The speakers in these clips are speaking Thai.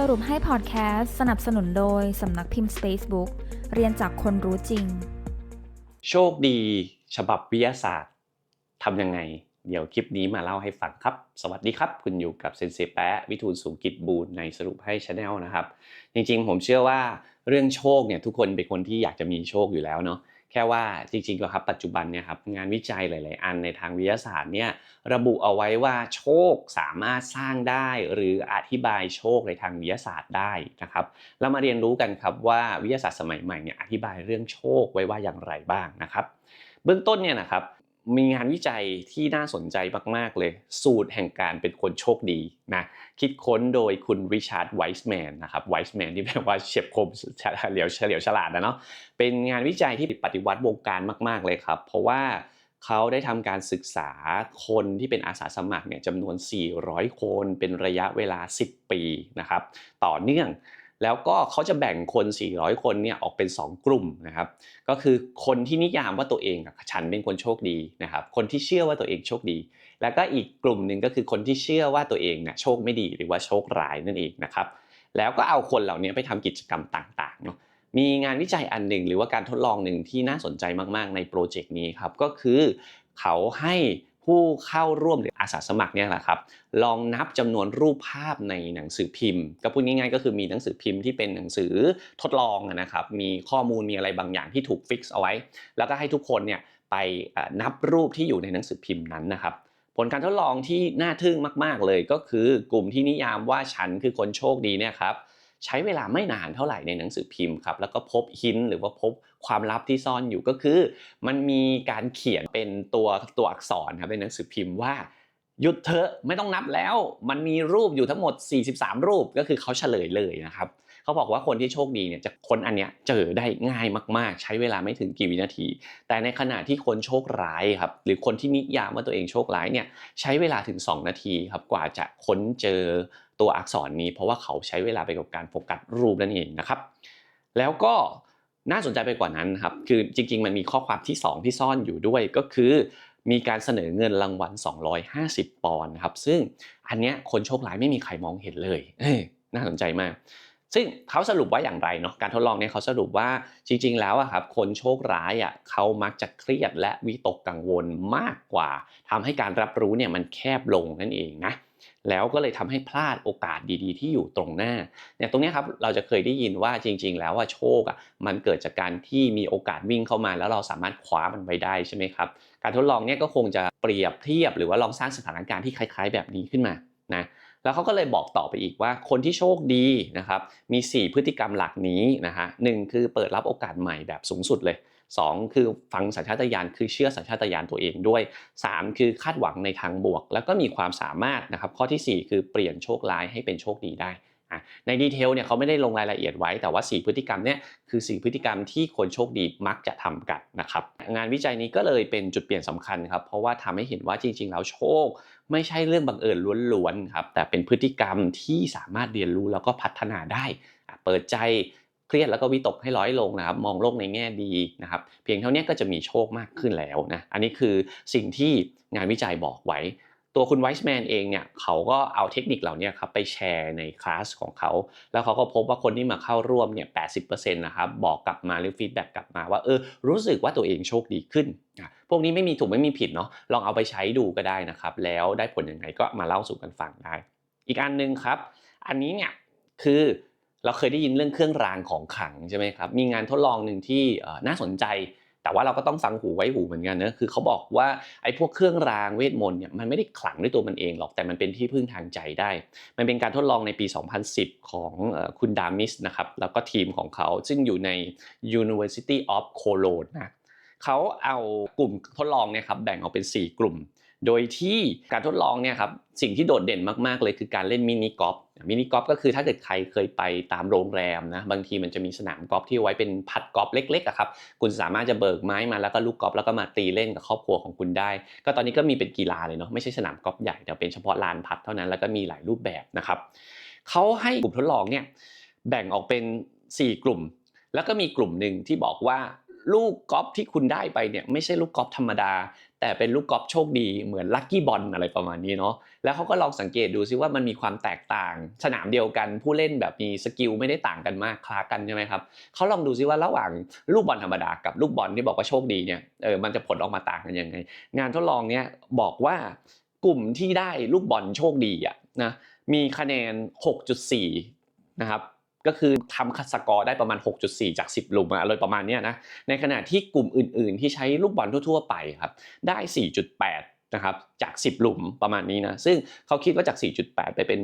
สรุปให้พอดแคสต์สนับสนุนโดยสำนักพิมพ์ Spacebook เรียนจากคนรู้จริง โชคดีฉบับวิทยาศาสตร์ทำยังไง เดี๋ยวคลิปนี้มาเล่าให้ฟังครับ สวัสดีครับ คุณอยู่กับเซนเซแปะวิทูลสูงกิจบูรในสรุปให้ชาแนลนะครับ จริงๆ ผมเชื่อว่าเรื่องโชคเนี่ยทุกคนเป็นคนที่อยากจะมีโชคอยู่แล้วเนาะ แค่ว่าจริงๆก็ครับปัจจุบันเนี่ยครับงานวิจัยหลาย ๆ อันในทางวิทยาศาสตร์เนี่ยระบุเอาไว้ว่าโชคสามารถสร้างได้หรืออธิบายโชคในทางวิทยาศาสตร์ได้นะครับเรามาเรียนรู้กันครับว่าวิทยาศาสตร์สมัยใหม่เนี่ยอธิบายเรื่องโชคไว้ว่าอย่างไรบ้างนะครับ เบื้องต้นเนี่ยนะครับ มีงานวิจัยที่น่าสนใจมาก ๆ เลย สูตรแห่งการเป็นคนโชคดีนะคิดค้นโดยคุณริชาร์ดไวส์แมนนะครับไวส์แมนที่แปลว่าเฉียบคมเฉลียวเฉลียวฉลาดนะเนาะเป็นงานวิจัยที่ปฏิวัติวงการมาก ๆ เลยครับ เพราะว่าเขาได้ทำการศึกษาคนที่เป็นอาสาสมัครเนี่ยจำนวน 400 คนเป็นระยะเวลา 10 ปีนะครับต่อเนื่อง แล้วก็เขาจะแบ่งคน 400 คนเนี่ยออกเป็น 2 กลุ่มนะครับ ก็คือคนที่นิยามว่าตัวเองฉันเป็นคนโชคดีนะครับ คนที่เชื่อว่าตัวเองโชคดี แล้วก็อีกกลุ่มหนึ่งก็คือคนที่เชื่อว่าตัวเองเนี่ยโชคไม่ดีหรือว่าโชคร้ายนั่นเองนะครับ แล้วก็เอาคนเหล่านี้ไปทำกิจกรรมต่างๆเนาะมีงานวิจัยอันหนึ่งหรือว่าการทดลองหนึ่งที่น่าสนใจมากๆในโปรเจกต์นี้ครับก็คือเขาให้ ผู้เข้าร่วมหรืออาสาสมัครเนี่ยแหละครับลองนับจำนวนรูปภาพในหนังสือพิมพ์ ก็พูดง่ายๆก็คือมีหนังสือพิมพ์ที่เป็นหนังสือทดลองนะครับมีข้อมูลมีอะไรบางอย่างที่ถูกฟิกซ์เอาไว้ แล้วก็ให้ทุกคนเนี่ยไปนับรูปที่อยู่ในหนังสือพิมพ์นั้นนะครับผลการทดลองที่น่าทึ่งมาก ๆ เลยก็คือกลุ่มที่นิยามว่าฉันคือคนโชคดีเนี่ยครับ ใช้เวลาไม่นานเท่าไหร่ในหนังสือพิมพ์ครับแล้วก็พบหินหรือว่าพบความลับที่ซ่อนอยู่ก็คือ มันมีการเขียนเป็นตัวตัวอักษรครับในหนังสือพิมพ์ว่าหยุดเถอะไม่ต้องนับแล้ว มันมีรูปอยู่ทั้งหมด 43 รูปก็คือเขาเฉลยเลยนะครับ เขาบอกว่าคนที่โชคดีเนี่ยจะคนอันเนี้ยเจอได้ง่ายมาก ๆ ใช้เวลาไม่ถึงกี่วินาที แต่ในขณะที่คนโชคร้ายครับหรือคนที่นิยามว่าตัวเองโชคร้ายเนี่ยใช้เวลาถึง 2 นาทีครับกว่าจะค้นเจอตัวอักษรนี้ เพราะว่าเขาใช้เวลาไปกับการโฟกัสรูปนั่นเองนะครับ แล้วก็น่าสนใจไปกว่านั้นครับคือจริง ๆ มันมีข้อความที่ 2 ที่ซ่อนอยู่ด้วยก็คือมีการเสนอเงินรางวัล 250 ปอนด์ครับ ซึ่งอันเนี้ยคนโชคร้ายไม่มีใครมองเห็นเลยเอ้ยน่าสนใจมาก ซึ่งเขาสรุปว่าอย่างไรเนาะการทดลองเนี่ยเขาสรุปว่าจริง ๆ แล้วอะครับคนโชคร้ายอะเขามักจะเครียดและวิตกกังวลมากกว่าทำให้การรับรู้เนี่ยมันแคบลงนั่นเองนะแล้วก็เลยทำให้พลาดโอกาสดีๆ ที่อยู่ตรงหน้าเนี่ยตรงนี้ครับเราจะเคยได้ยินว่าจริง ๆ แล้วว่าโชคอะมันเกิดจากการที่มีโอกาสวิ่งเข้ามา แล้วเราสามารถคว้ามันไว้ได้ใช่ไหมครับการทดลองเนี่ยก็คงจะเปรียบเทียบหรือว่าลองสร้างสถานการณ์ที่คล้าย ๆ แบบนี้ขึ้นมานะ แล้วเขาก็เลยบอกต่อไปอีกว่าคนที่โชคดีนะครับมี 4 พฤติกรรมหลักนี้นะฮะหนึ่งคือเปิดรับโอกาสใหม่แบบสูงสุดเลย 2 คือฟังสัญชาตญาณคือเชื่อสัญชาตญาณตัวเองด้วย 3 คือคาดหวังในทางบวก แล้วก็มีความสามารถนะครับข้อที่ 4 คือเปลี่ยนโชคร้ายให้เป็นโชคดีได้ ในดีเทลเนี่ยเขาไม่ได้ลงรายละเอียดไว้ แต่ว่า 4 พฤติกรรมเนี่ยคือ 4 พฤติกรรมที่คนโชคดีมักจะทำกันนะครับ งานวิจัยนี้ก็เลยเป็นจุดเปลี่ยนสำคัญครับ เพราะว่าทำให้เห็นว่าจริง ๆ แล้วโชค ไม่ใช่เรื่องบังเอิญล้วนๆครับ แต่เป็นพฤติกรรมที่สามารถเรียนรู้แล้วก็พัฒนาได้ เปิดใจเครียดแล้วก็วิตกให้ร้อยลงนะครับ มองโลกในแง่ดีนะครับ เพียงเท่านี้ก็จะมีโชคมากขึ้นแล้วนะ อันนี้คือสิ่งที่งานวิจัยบอกไว้ ตัวคุณไวส์แมนเองเนี่ยเขาก็เอาเทคนิคเหล่านี้ครับไปแชร์ในคลาสของเขา แล้วเขาก็พบว่าคนที่มาเข้าร่วมเนี่ย80%นะครับบอกกลับมาหรือฟีดแบ็กกลับมาว่าเออรู้สึกว่าตัวเองโชคดีขึ้น พวกนี้ไม่มีถูกไม่มีผิดเนาะลองเอาไปใช้ดูก็ได้นะครับ แล้วได้ผลยังไงก็มาเล่าสู่กันฟังได้ อีกอันหนึ่งครับ อันนี้เนี่ยคือเราเคยได้ยินเรื่องเครื่องรางของขลังใช่ไหมครับมีงานทดลองหนึ่งที่น่าสนใจ แต่ว่าเราก็ต้องฟังหูไว้หูเหมือนกันนะคือเขาบอกว่าไอ้พวกเครื่องรางเวทมนต์เนี่ยมันไม่ได้ขลังด้วยตัวมันเองหรอกแต่มันเป็นที่พึ่งทางใจได้ มันเป็นการทดลองในปี 2010 ของคุณดามิสนะครับแล้วก็ทีมของเขาซึ่งอยู่ใน University of Cologne นะเขาเอากลุ่มทดลองเนี่ยครับแบ่งออกเป็น 4 กลุ่ม โดยที่การทดลองเนี่ยครับสิ่งที่โดดเด่นมากๆเลยคือการเล่นมินิกอล์ฟมินิกอล์ฟก็คือถ้าเกิดใครเคยไปตามโรงแรมนะบางทีมันจะมีสนามกอล์ฟที่ไว้เป็นพัดกอล์ฟเล็กๆอะครับคุณสามารถจะเบิกไม้มาแล้วก็ลูกกอล์ฟแล้วก็มาตีเล่นกับครอบครัวของคุณได้ ก็ตอนนี้ก็มีเป็นกีฬาเลยเนาะไม่ใช่สนามกอล์ฟใหญ่แต่เป็นเฉพาะลานพัดเท่านั้นแล้วก็มีหลายรูปแบบนะครับเขาให้กลุ่มทดลองเนี่ยแบ่งออกเป็น 4 กลุ่ม แล้วก็มีกลุ่มหนึ่งที่บอกว่าลูกกอล์ฟที่คุณได้ไปเนี่ยไม่ใช่ลูกกอล์ฟธรรมดา แต่เป็นลูกกอล์ฟโชคดีเหมือนลัคกี้บอลอะไรประมาณนี้เนาะแล้วเขาก็ลองสังเกตดูซิว่ามันมีความแตกต่าง สนามเดียวกัน ผู้เล่นแบบมีสกิลไม่ได้ต่างกันมากคล้ากันใช่ไหมครับเขาลองดูซิว่าระหว่างลูกบอลธรรมดากับลูกบอลที่บอกว่าโชคดีเนี่ยเออมันจะผลออกมาต่างกันยังไง งานทดลองเนี้ยบอกว่ากลุ่มที่ได้ลูกบอลโชคดีอะนะมีคะแนน 6.4 นะครับ ก็คือทำสกอร์ได้ประมาณ 6.4 จาก 10หลุมอะไรประมาณเนี้ยนะ ในขณะที่กลุ่มอื่นๆ ที่ใช้ลูกบอลทั่วๆ ไปครับ ได้ 4.8นะครับจาก 10 หลุมประมาณนี้นะซึ่งเขาคิดว่าจาก 4.8 ไปเป็น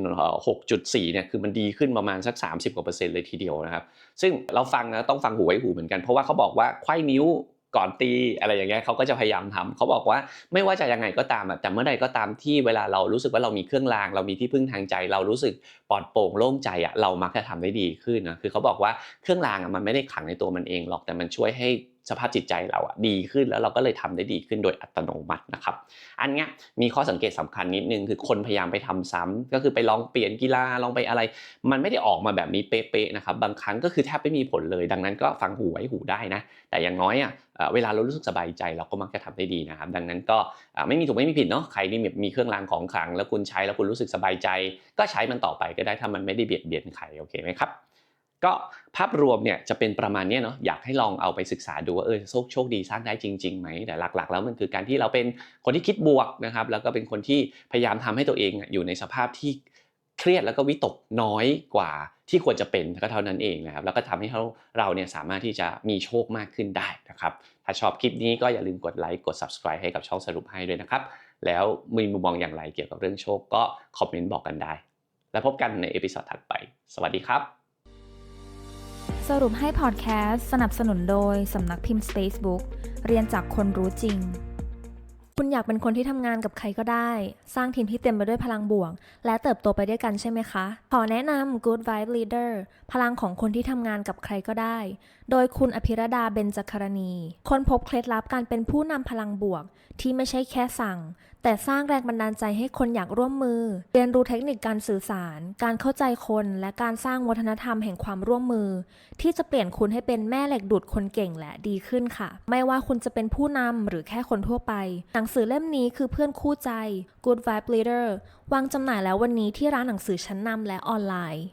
6.4 เนี่ยคือมันดีขึ้นประมาณสัก 30กว่าเปอร์เซ็นต์เลยทีเดียวนะครับ ซึ่งเราฟังนะต้องฟังหูไว้หูเหมือนกันเพราะว่าเขาบอกว่าไขว้นิ้ว ก่อนตีอะไรอย่างเงี้ยเขาก็จะพยายามทำเขาบอกว่าไม่ว่าจะยังไงก็ตามอะแต่เมื่อใดก็ตามที่เวลาเรารู้สึกว่าเรามีเครื่องราง เรามีที่พึ่งทางใจ เรารู้สึกปลอดโปร่งโล่งใจอะเรามักจะทำได้ดีขึ้นนะคือเขาบอกว่าเครื่องรางอะมันไม่ได้ขังในตัวมันเองหรอกแต่มันช่วยให้ สภาพจิตใจเราอะดีขึ้นแล้วเราก็เลยทำได้ดีขึ้นโดยอัตโนมัตินะครับ อันเนี้ยมีข้อสังเกตสำคัญนิดนึงคือคนพยายามไปทำซ้ำก็คือไปลองเปลี่ยนกีฬาลองไปอะไร มันไม่ได้ออกมาแบบนี้เป๊ะๆนะครับบางครั้งก็คือแทบไม่มีผลเลย ดังนั้นก็ฟังหูไว้หูได้นะ แต่อย่างน้อยอะเวลาเรารู้สึกสบายใจเราก็มักจะทำได้ดีนะครับ ดังนั้นก็ไม่มีถูกไม่มีผิดเนาะใครที่มีเครื่องรางของขลัง แล้วคุณใช้แล้วคุณรู้สึกสบายใจ ก็ใช้มันต่อไปก็ได้ถ้ามันไม่ได้เบียดเบียนใครโอเคไหมครับ ก็ภาพรวมเนี่ยจะเป็นประมาณนี้เนาะอยากให้ลองเอาไปศึกษาดูว่าเออโชคโชคดีสร้างได้จริงๆไหมแต่หลักๆ แล้วมันคือการที่เราเป็นคนที่คิดบวกนะครับแล้วก็เป็นคนที่พยายามทำให้ตัวเองอยู่ในสภาพที่เครียดแล้วก็วิตกน้อยกว่าที่ควรจะเป็นก็เท่านั้นเองนะครับแล้วก็ทำให้เราเราเนี่ยสามารถที่จะมีโชคมากขึ้นได้นะครับถ้าชอบคลิปนี้ก็อย่าลืมกดไลค์กด subscribe ให้กับช่องสรุปให้ด้วยนะครับแล้วมีมุมมองอย่างไรเกี่ยวกับเรื่องโชคก็คอมเมนต์บอกกันได้ แล้วพบกันในเอพิ o d ดถัดไป สวัสดีครับ สรุปให้พอดแคสต์สนับสนุนโดย สำนักพิมพ์ Spacebook เรียนจากคนรู้จริง คุณอยากเป็นคนที่ทำงานกับใครก็ได้ สร้างทีมที่เต็มไปด้วยพลังบวก และเติบโตไปด้วยกันใช่ไหมคะ ขอแนะนำ Good Vibe Leader พลังของคนที่ทำงานกับใครก็ได้ โดยคุณอภิรดาเบญจคารณี คนพบเคล็ดลับการเป็นผู้นำพลังบวก ที่ไม่ใช่แค่สั่งแต่สร้างแรงบันดาลใจให้คนอยากร่วมมือ เรียนรู้เทคนิคการสื่อสาร การเข้าใจคน และการสร้างวัฒนธรรมแห่งความร่วมมือ ที่จะเปลี่ยนคุณให้เป็นแม่เหล็กดูดคนเก่งและดีขึ้นค่ะ ไม่ว่าคุณจะเป็นผู้นำหรือแค่คนทั่วไป หนังสือเล่มนี้คือเพื่อนคู่ใจ Good Vibe Leader วางจำหน่ายแล้ววันนี้ที่ร้านหนังสือชั้นนำและออนไลน์